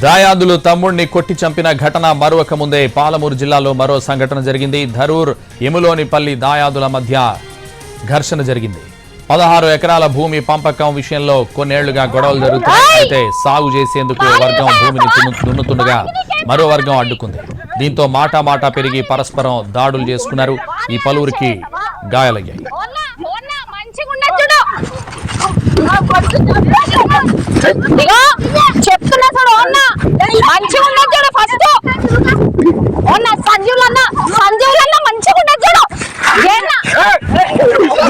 దాయాదులు తమ్ముడిని కొట్టి చంపిన ఘటన మరొక ముందే పాలమూరు జిల్లాలో మరో సంఘటన జరిగింది. ధరూర్ ఎములోనిపల్లి దాయాదుల మధ్య ఘర్షణ జరిగింది. పదహారు ఎకరాల భూమి పంపకం విషయంలో కొన్నేళ్ళుగా గొడవలు జరుగుతున్నాయి. అయితే సాగు చేసేందుకు వర్గం భూమిని దున్ను- దున్నుతుండగా మరో వర్గం అడ్డుకుంది. దీంతో మాటా మాటా పెరిగి పరస్పరం దాడులు చేసుకున్నారు. ఈ పలువురికి గాయాలయ్యాయి. ఓన్న, మంచిగున్నది చూడు. ఇగో, చూడు.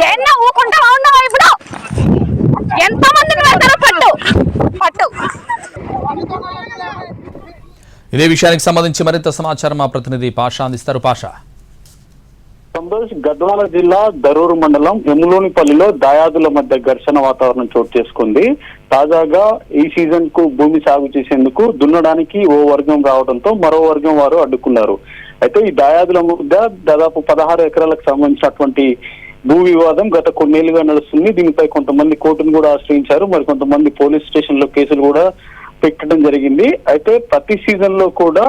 ఓన్న, చూడు ఊకుంటా ఉన్నావా ఇప్పుడు? ఎంత మందిని పెడతారో పట్టు. పట్టు. ఇదే విషయానికి సంబంధించి మరింత సమాచారం మా ప్రతినిధి పాషా అందిస్తారు. పాషా. సంతోష్ గద్వాల జిల్లా దరూరు మండలం ఎములోనిపల్లిలో దాయాదుల మధ్య ఘర్షణ వాతావరణం చోటు చేసుకుంది. తాజాగా ఈ సీజన్కు భూమి సాగు చేసేందుకు దున్నడానికి ఓ వర్గం రావడంతో మరో వర్గం వారు అడ్డుకున్నారు. అయితే ఈ దాయాదుల మధ్య దాదాపు పదహారు ఎకరాలకు సంబంధించినటువంటి భూ వివాదం గత కొన్నేళ్ళుగా నడుస్తుంది. దీనిపై కొంతమంది కోర్టును కూడా ఆశ్రయించారు. మరి కొంతమంది పోలీస్ స్టేషన్లో కేసులు కూడా పెట్టడం జరిగింది. అయితే ప్రతి సీజన్లో కూడా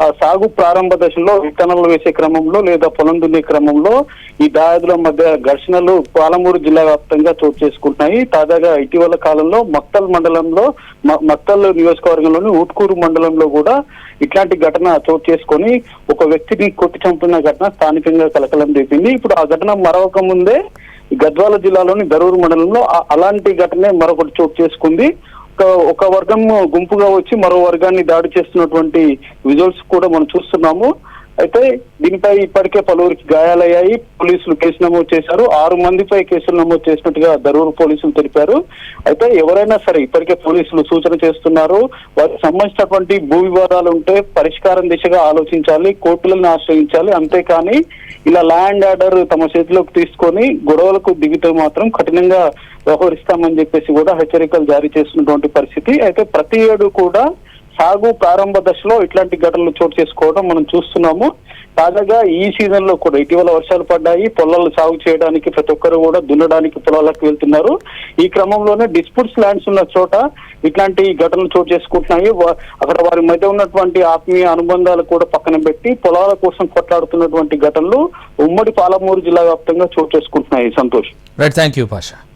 సాగు ప్రారంభ దశలో విత్తనాలు వేసే క్రమంలో లేదా పొలం దున్నే క్రమంలో ఈ దాయాదుల మధ్య ఘర్షణలు పాలమూరు జిల్లా వ్యాప్తంగా చోటు చేసుకుంటున్నాయి. తాజాగా ఇటీవల కాలంలో మక్తల్ మండలంలో మ- మక్తల్ నియోజకవర్గంలోని ఊట్కూరు మండలంలో కూడా ఇట్లాంటి ఘటన చోటు చేసుకొని ఒక వ్యక్తిని కొట్టి చంపిన ఘటన స్థానికంగా కలకలం రేపింది. ఇప్పుడు ఆ ఘటన మరొక ముందే గద్వాల జిల్లాలోని దరూరు మండలంలో అలాంటి ఘటనే మరొకటి చోటు చేసుకుంది. ఒక వర్గం గుంపుగా వచ్చి మరో వర్గాన్ని దాడి చేస్తున్నటువంటి విజువల్స్ కూడా మనం చూస్తున్నాము. అయితే దీనిపై ఇప్పటికే పలువురికి గాయాలయ్యాయి. పోలీసులు కేసు నమోదు చేశారు. ఆరు మందిపై కేసులు నమోదు చేసినట్టుగా దరూరు పోలీసులు తెలిపారు. అయితే ఎవరైనా సరే ఇప్పటికే పోలీసులు సూచన చేస్తున్నారు. వారికి సంబంధించినటువంటి భూ వివాదాలు ఉంటే పరిష్కారం దిశగా ఆలోచించాలి కోర్టులను ఆశ్రయించాలి. అంతేకాని ఇలా ల్యాండ్ ఆర్డర్ తమ చేతిలోకి తీసుకొని గొడవలకు దిగితే మాత్రం కఠినంగా వ్యవహరిస్తామని చెప్పేసి కూడా హెచ్చరికలు జారీ చేసినటువంటి పరిస్థితి. అయితే ప్రతి ఏడు కూడా సాగు ప్రారంభ దశలో ఇట్లాంటి ఘటనలు చోటు చేసుకోవడం మనం చూస్తున్నాము. తాజాగా ఈ సీజన్లో కూడా ఇటీవల వర్షాలు పడ్డాయి. పొలాలు సాగు చేయడానికి ప్రతి ఒక్కరు కూడా దున్నడానికి పొలాలకు వెళ్తున్నారు. ఈ క్రమంలోనే డిస్ప్యూట్స్ ల్యాండ్స్ ఉన్న చోట ఇట్లాంటి ఘటనలు చోటు చేసుకుంటున్నాయి. అక్కడ వారి మధ్య ఉన్నటువంటి ఆత్మీయ అనుబంధాలు కూడా పక్కన పెట్టి పొలాల కోసం కొట్లాడుతున్నటువంటి ఘటనలు ఉమ్మడి పాలమూరు జిల్లా వ్యాప్తంగా చోటు చేసుకుంటున్నాయి. Santosh. Right thank you Pasha